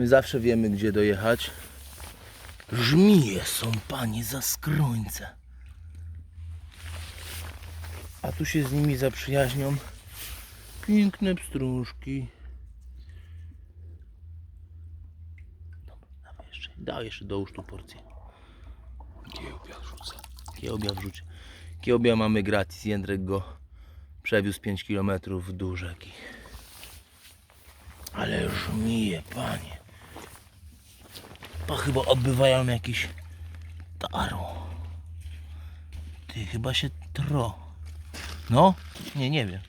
My zawsze wiemy, gdzie dojechać. Żmije są, panie, za skrońce. A tu się z nimi zaprzyjaźnią. Piękne pstrążki. Dobra, dawaj jeszcze, daj jeszcze dołóż tu porcję. Kiełbia rzucę. Kiełbia wrzucie. Kiełbia mamy gratis. Jędrek go przewiózł 5 km do rzeki. Ale żmije, panie. To chyba odbywają jakiś taro. Ty chyba się tro. No? Nie, nie wiem.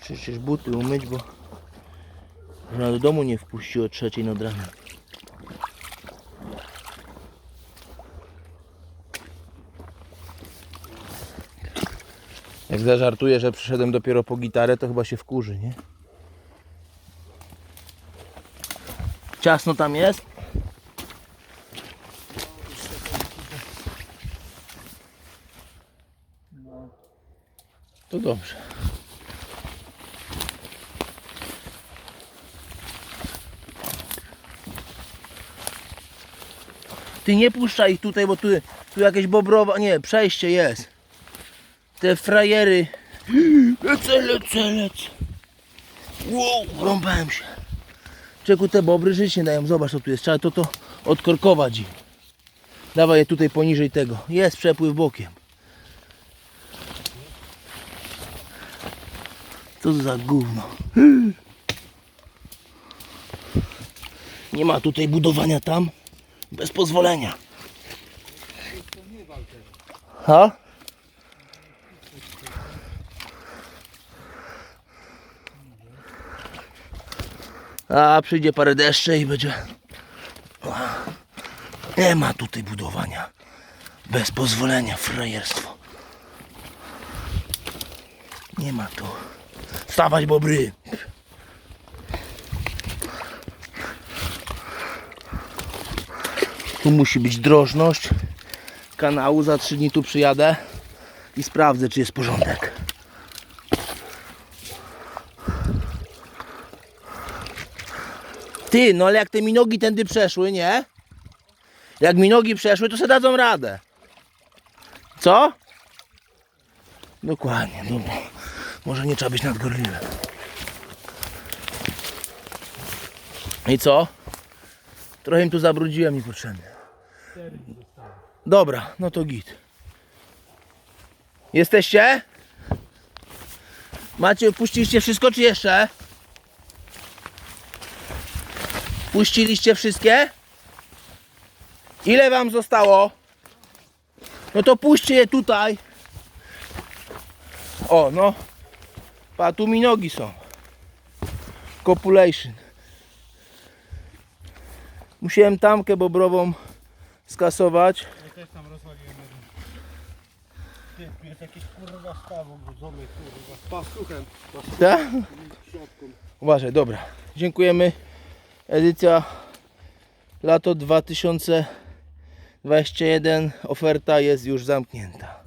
Przecież buty umyć, bo żona do domu nie wpuści o trzeciej nad ranem. Jak zażartuję, że przyszedłem dopiero po gitarę, to chyba się wkurzy, nie? Ciasno tam jest? To dobrze. Ty nie puszczaj ich tutaj, bo tu, tu jakieś bobrowa, nie, przejście jest. Te frajery. Lecę, lecę, lecę. Wow, rąbałem się. Czeku, te bobry żyć nie dają. Zobacz, co tu jest. Trzeba to, to odkorkować. Dawaj je tutaj poniżej tego. Jest przepływ bokiem. Co za gówno. Nie ma tutaj budowania tam bez pozwolenia. Ha? A przyjdzie parę deszcze i będzie. Nie ma tutaj budowania. Bez pozwolenia, frajerstwo. Nie ma tu. Wstawać bobry. Tu musi być drożność kanału. Za trzy dni tu przyjadę i sprawdzę, czy jest porządek. Ty, no ale jak te minogi tędy przeszły, nie? Jak minogi przeszły, to se dadzą radę. Co? Dokładnie, dobra. Może nie trzeba być nadgorliwym. I co? Trochę im tu zabrudziłem niepotrzebnie. Dobra, no to git. Jesteście? Macie, puściliście wszystko czy jeszcze? Puściliście wszystkie? Ile wam zostało? No to puśćcie je tutaj. O, no. Pa, tu mi nogi są. Copulation. Musiałem tamkę bobrową skasować. Ja też tam rozwaliłem jeden. Ty, tu jest jakiś kurwa staw ogrodzony, kurwa. Z pastuchem. Tak? Uważaj, dobra. Dziękujemy. Edycja lato 2021. Oferta jest już zamknięta.